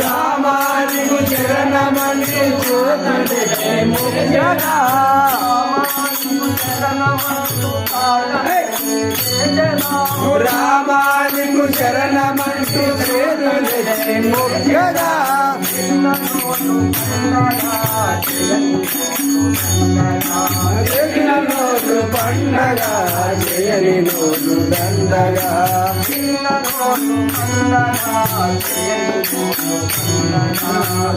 రామానికి చరణమని చూడండి జరా రామా నీకు శరణమంటూ పేరు మొక్కగా పండగ చేయని దండగా.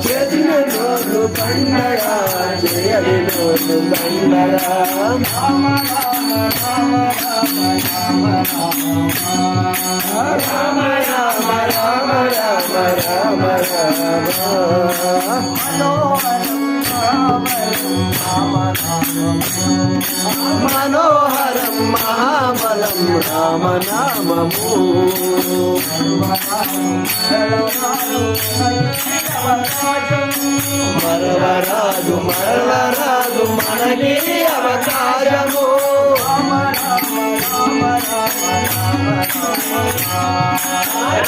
చేసిన పండగ చేయని దండగా. Rama Rama Rama Rama మనోహరం మహాబలం రామనామము మరవరాదు మరవరాదు మనకి అవకాశము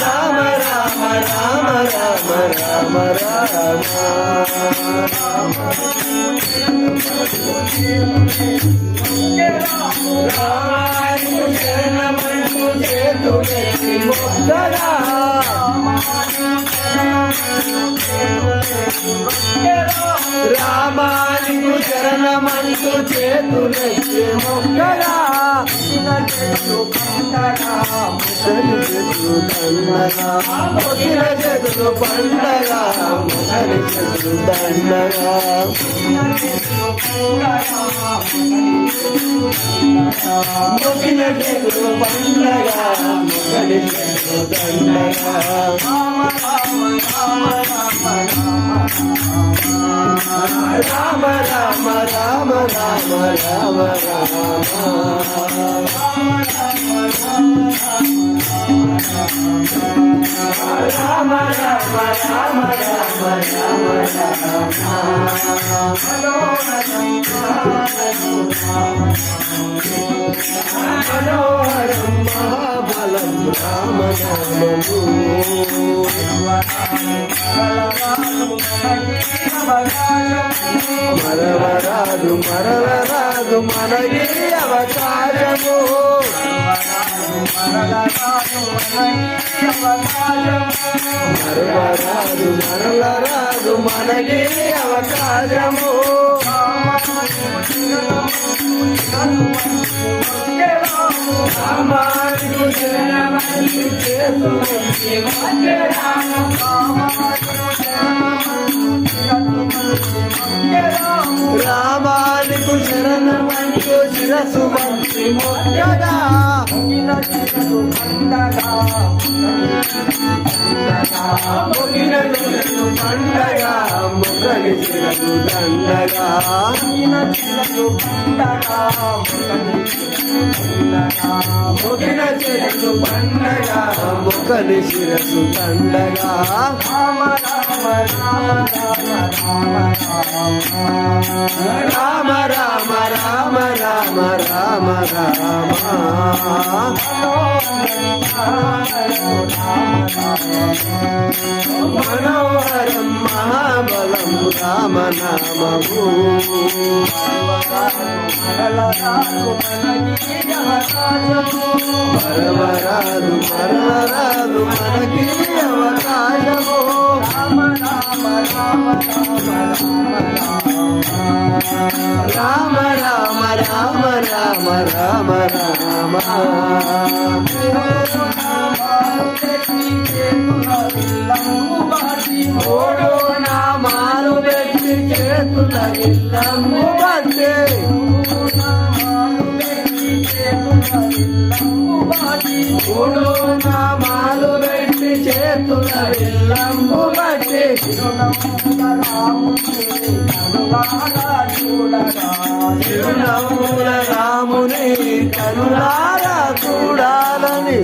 రామ రామ రామ రామ రామ రామ రామా నీకు శరణమందు చేతులైతే మొక్కరా చెట్లు పండరా ముసలి చెట్లు దండరా పొగిన చెట్లు పండరా ముసలి చెట్లు దండరా ముగిన చెట్లు పండరా ముసలి చెట్లు దండరా రామ రామ రామ రామ రామ. రామ రామ రామ రామ రామ మనోహరం మహాబలం రామ రామ మరవరాదు మరవరాదు మనకి అవకాశము మరవరాదు మరలరాదు మనకి అవకాశము రామ మనసు మంచి ముద్రగా ముగిన చిరలు పండగా ముగిన చిరలు పండగా ముగిన చిరలు దండగా ముగిన చిరలు పండగా ముగిన చిరలు పండగా ముఖని శిరసు దండగా రామ రామ రామ రామ రామ రామ రామ రామ రామ రామ రామ. మనోహరం మహాబలం రామ నామూ మరవరాదు మరవరాదు మనకి అవకాశము రామ రామ రామ రామ రామ. రామ ఓడో పెట్టి చేతుల ఇల్లమ్ము పట్టే ఓడో నామాలు పెట్టి చేతుల ఇల్లమ్ము పట్టే తిరునవ్వుల రాముని కనులార చూడాలని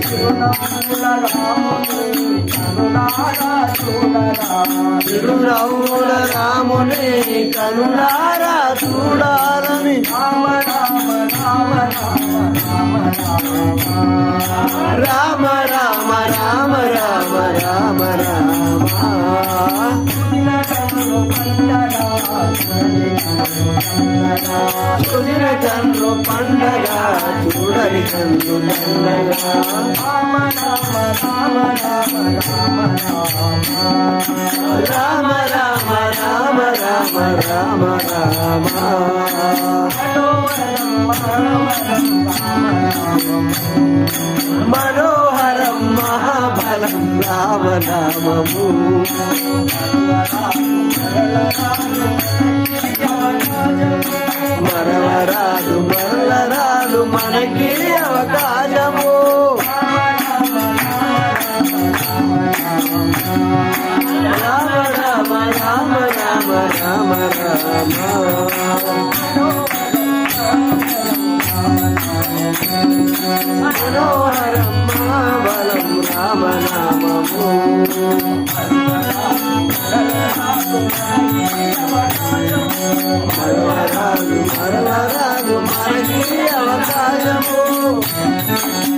తిరునవ్వుల రాముని కనులార చూడాలని రామ రామ రామ రామ రామ రామ. సుదిన కన్ను పండగ చూడని కన్ను పండగ రామ రామ రామ రామ రామ రామ మనోహరం మహాబలం రామ నామము మరవరాదు మరలరాదు మనకి అవకాశము